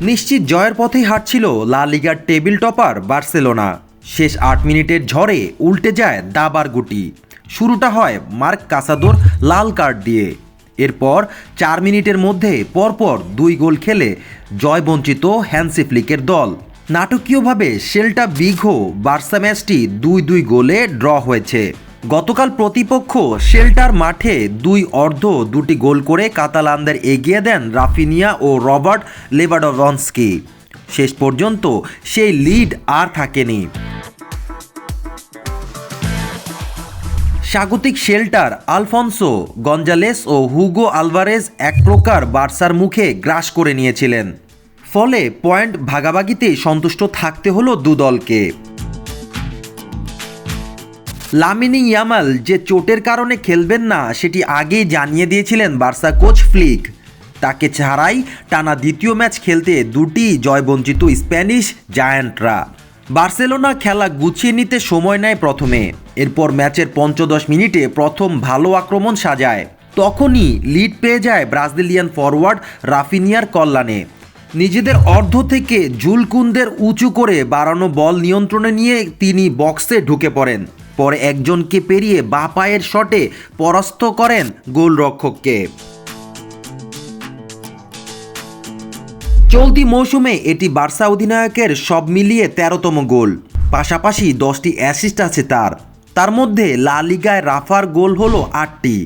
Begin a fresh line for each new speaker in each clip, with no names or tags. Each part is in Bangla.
নিশ্চিত জয়ের পথেই হাঁটছিল লা লিগার টেবিল টপার বার্সেলোনা। শেষ আট মিনিটের ঝড়ে উল্টে যায় দাবার গুটি। শুরুটা হয় মার্ক কাসাদোর লাল কার্ড দিয়ে। এরপর চার মিনিটের মধ্যে পরপর দুই গোল খেলে জয়বঞ্চিত হ্যান্সি ফ্লিকের দল। নাটকীয়ভাবে শেল্টা বিঘো বার্সা ম্যাচটি দুই দুই গোলে ড্র হয়েছে। গতকাল প্রতিপক্ষ শেল্টার মাঠে দুই অর্ধ দুটি গোল করে কাতালানদের এগিয়ে দেন রাফিনিয়া ও রবার্ট লেবাডভনস্কি শেষ পর্যন্ত সেই লিড আর থাকেনি। স্বাগতিক শেল্টার আলফনসো গঞ্জালেস ও হুগো আলভারেজ এক প্রকার বার্সার মুখে গ্রাস করে নিয়েছিলেন। ফলে পয়েন্ট ভাগাভাগিতে সন্তুষ্ট থাকতে হলো দু দলকে লামিনি ইয়ামাল যে চোটের কারণে খেলবেন না, সেটি আগেই জানিয়ে দিয়েছিলেন বার্সা কোচ ফ্লিক। তাকে ছাড়াই টানা দ্বিতীয় ম্যাচ খেলতে দুটি জয়বঞ্চিত স্প্যানিশ জায়ান্টরা। বার্সেলোনা খেলা গুছিয়ে নিতে সময় নেয় প্রথমে, এরপর ম্যাচের পঞ্চদশ মিনিটে প্রথম ভালো আক্রমণ সাজায়। তখনই লিড পেয়ে যায় ব্রাজিলিয়ান ফরওয়ার্ড রাফিনিয়ার কল্যাণে। নিজেদের অর্ধ থেকে জুলকুন্দের উঁচু করে বাড়ানো বল নিয়ন্ত্রণে নিয়ে তিনি বক্সে ঢুকে পড়েন। পরে একজনকে পেরিয়ে বা পায়ের শটে পরাস্ত করেন গোলরক্ষককে। চলতি মৌসুমে এটি বার্সা অধিনায়কের সব মিলিয়ে তেরোতম গোল। পাশাপাশি দশটি অ্যাসিস্ট আছে তার। তার মধ্যে লা লিগায় রাফার গোল হলো আটটি।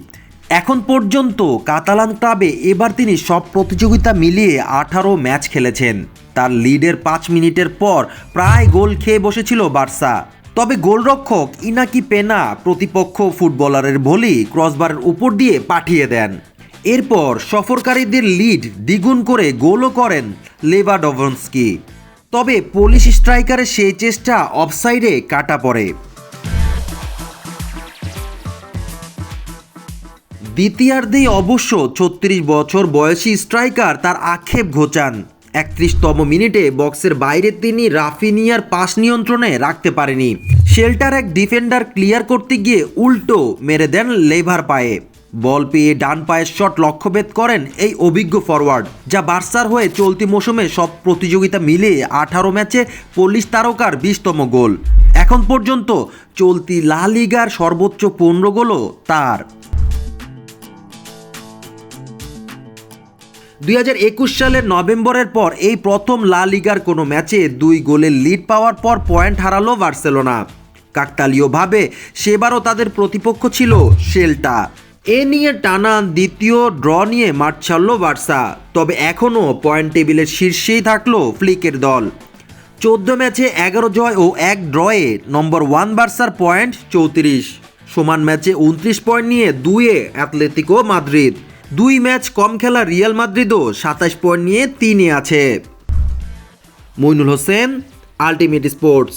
এখন পর্যন্ত কাতালান ক্লাবে এবার তিনি সব প্রতিযোগিতা মিলিয়ে আঠারো ম্যাচ খেলেছেন। তার লিডের পাঁচ মিনিটের পর প্রায় গোল খেয়ে বসেছিল বার্সা। তবে গোলরক্ষক ইনাকি পেনা প্রতিপক্ষ ফুটবলারের ভলি ক্রসবারের উপর দিয়ে পাঠিয়ে দেন। এরপর সফরকারীদের লিড দ্বিগুণ করে গোলও করেন লেভাডভনস্কি তবে পুলিশ স্ট্রাইকারের সেই চেষ্টা অফসাইডে কাটা পড়ে। দ্বিতীয়ার্ধেই অবশ্য ছত্রিশ বছর বয়সী স্ট্রাইকার তার আক্ষেপ ঘোচান। একত্রিশতম মিনিটে বক্সের বাইরে তিনি রাফিনিয়ার পাস নিয়ন্ত্রণে রাখতে পারেনি। শেল্টার এক ডিফেন্ডার ক্লিয়ার করতে গিয়ে উল্টো মেরে দেন লেভার পায়ে। বল পেয়ে ডান পায়ের শট লক্ষ্যভেদ করেন এই অভিজ্ঞ ফরওয়ার্ড যা বার্সার হয়ে চলতি মৌসুমে সব প্রতিযোগিতা মিলিয়ে আঠারো ম্যাচে পল্লিশ তারকার বিশতম গোল। এখন পর্যন্ত চলতি লা লিগার সর্বোচ্চ পনেরো গোলও তার। দুই হাজার একুশ সালের নভেম্বরের পর এই প্রথম লা লিগার কোনো ম্যাচে দুই গোলের লিড পাওয়ার পর পয়েন্ট হারালো বার্সেলোনা। কাকতালীয়ভাবে সেবারও তাদের প্রতিপক্ষ ছিল শেল্টা। এ নিয়ে টানা দ্বিতীয় ড্র নিয়ে মাঠ ছাড়ল বার্সা, তবে এখনও পয়েন্ট টেবিলের শীর্ষেই থাকল ফ্লিকের দল। চোদ্দ ম্যাচে এগারো জয় ও এক ড্রয়ে নম্বর ওয়ান বার্সার পয়েন্ট চৌত্রিশ। সমান ম্যাচে উনত্রিশ পয়েন্ট নিয়ে দুয়ে অ্যাথলেটিকো মাদ্রিদ। দুই ম্যাচ কম খেলা রিয়াল মাদ্রিদও সাতাশ পয়েন্ট নিয়ে তিনে আছে। Moinul Hossain, ultimate sports.